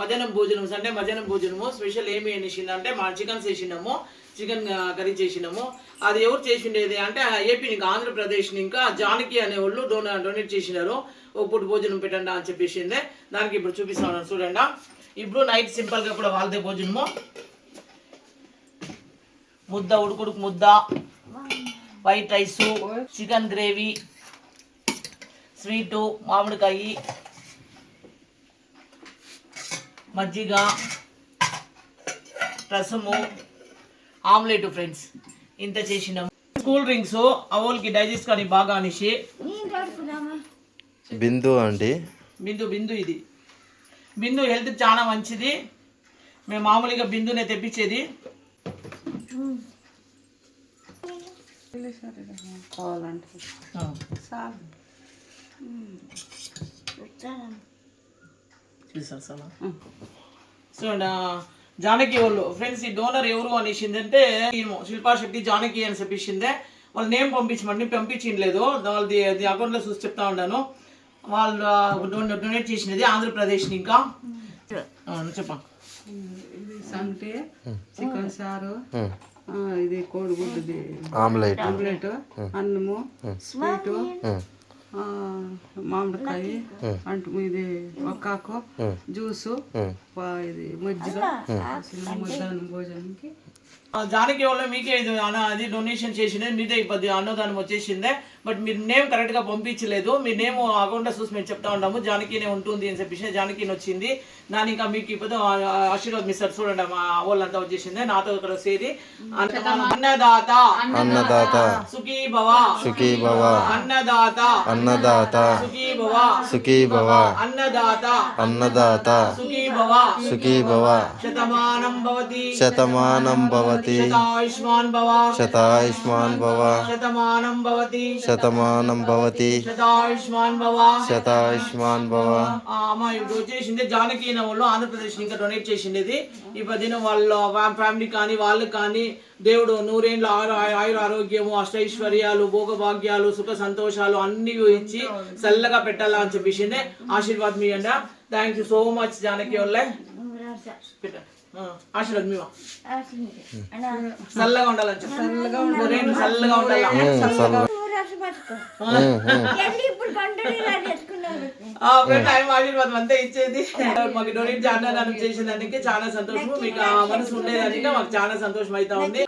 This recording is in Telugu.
మధ్యాహ్నం భోజనం సండే మధ్యాహ్నం భోజనము స్పెషల్ ఏమి అనేసింది అంటే మా చికెన్ చేసినాము చికెన్ కర్రీ చేసినాము అది ఎవరు చేసిండేది అంటే ఏపీ ఇంకా ఆంధ్రప్రదేశ్ ఇంకా జానకి అనే వాళ్ళు డొనే డొనేట్ చేసినారు. ఓ పూట భోజనం పెట్టండి అని చెప్పేసింది. దానికి ఇప్పుడు చూపిస్తాను చూడండి. ఇప్పుడు నైట్ సింపుల్గా కూడా వాళ్ళదే భోజనము. ముద్ద ఉడుకుడుకు ముద్ద white rice chicken gravy sweet మామిడికాయ మజ్జిగ రసము ఆమ్లెట్ ఫ్రెండ్స్. ఇంత చేసినాము కూల్ డ్రింక్స్ అవోల్కి డైజెస్ట్ కానీ బాగా అనేసి. బిందు అండి బిందు బిందు ఇది. బిందు హెల్త్ చాలా మంచిది. మేము మామూలుగా బిందునే తెప్పించేది. కావాలంటే. నా జానకి వాళ్ళు ఫ్రెండ్స్ ఈ డోనర్ ఎవరు అనేసింది అంటే శిల్పా శెట్టి జానకి అని చెప్పించిందే వాళ్ళ నేమ్ పంపించమండి పంపించలేదు వాళ్ళది అది అకౌంట్లో చూసి చెప్తా ఉన్నాను. వాళ్ళు డొనేట్ చేసినది ఆంధ్రప్రదేశ్ ఇంకా. చెప్ప. ఇది సంగటి చికెన్ సారు ఇది కోడిగుడ్డుది. ఆమ్లెట్. ఆమ్లెట్ అన్నము స్వీటు మామిడికాయ అంటు ఇది ఒక్కాకు జ్యూసు ఇది మజ్జిగ మధ్యాహ్నం భోజనానికి. ఆ, జానకి వాళ్ళు మీకే ఇది అన్న అది డొనేషన్ చేసిందే మీదే ఇప్పుడు అన్నదానం వచ్చేసిందే. బట్ మీరు నేమ్ కరెక్ట్గా పంపించలేదు. మీ నేమ్ అకౌంట్ చూసి మేము చెప్తా ఉంటాము జానకినే ఉంటుంది అని చెప్పేసి జానకిని వచ్చింది. దాని ఇంకా మీకు ఇప్పుడు ఆశీర్వాద్ మిస్టర్ చూడండి మా వాళ్ళంతా వచ్చేసింది. నాతో ఇక్కడ సేరి అన్నదాత. అన్నదాత. సుఖీ భవ సుఖీ భవ అన్నదాత. అన్నదాత. సుఖీ సుఖీ భవ అన్నదాత. అన్నదాత. సుఖీ భవ సుఖీ భవ శతమానం భవతి. శతమానం భవతి. శతాయుష్మాన్ భవ. శతాయుష్మాన్ భవ. శతమానం భవతి. శతమానం భవతి. శతాయుష్మాన్ భవ. శతాయుష్మాన్ భవ. అమ్మ ఇప్పుడు వచ్చేసింది జానకి వాళ్ళు ఆంధ్రప్రదేశ్ ఇంకా డొనేట్ చేసిండేది. ఈ పదిన వాళ్ళ ఫ్యామిలీ కానీ వాళ్ళకి కానీ దేవుడు నూరేళ్ళ ఆరు ఆయుర ఆరోగ్యము అష్టైశ్వర్యాలు భోగభాగ్యాలు సుఖ సంతోషాలు అన్ని ఇచ్చి చల్లగా పెట్టాలా అని ఆశీర్వాద్ మీ అండ. Thank you so much Janaki వాళ్ళే. ఆశీర్వాద్ మీ చల్లగా ఉండాలని చెప్పి. చల్లగా ఉండాలా. ఆశీర్వాదం అంతా ఇచ్చేది. మాకు డొనేట్ చేసేదానికి చాలా సంతోషం మీకు ఆ మనసు ఉండేదానికి మాకు చాలా సంతోషం అవుతా ఉంది.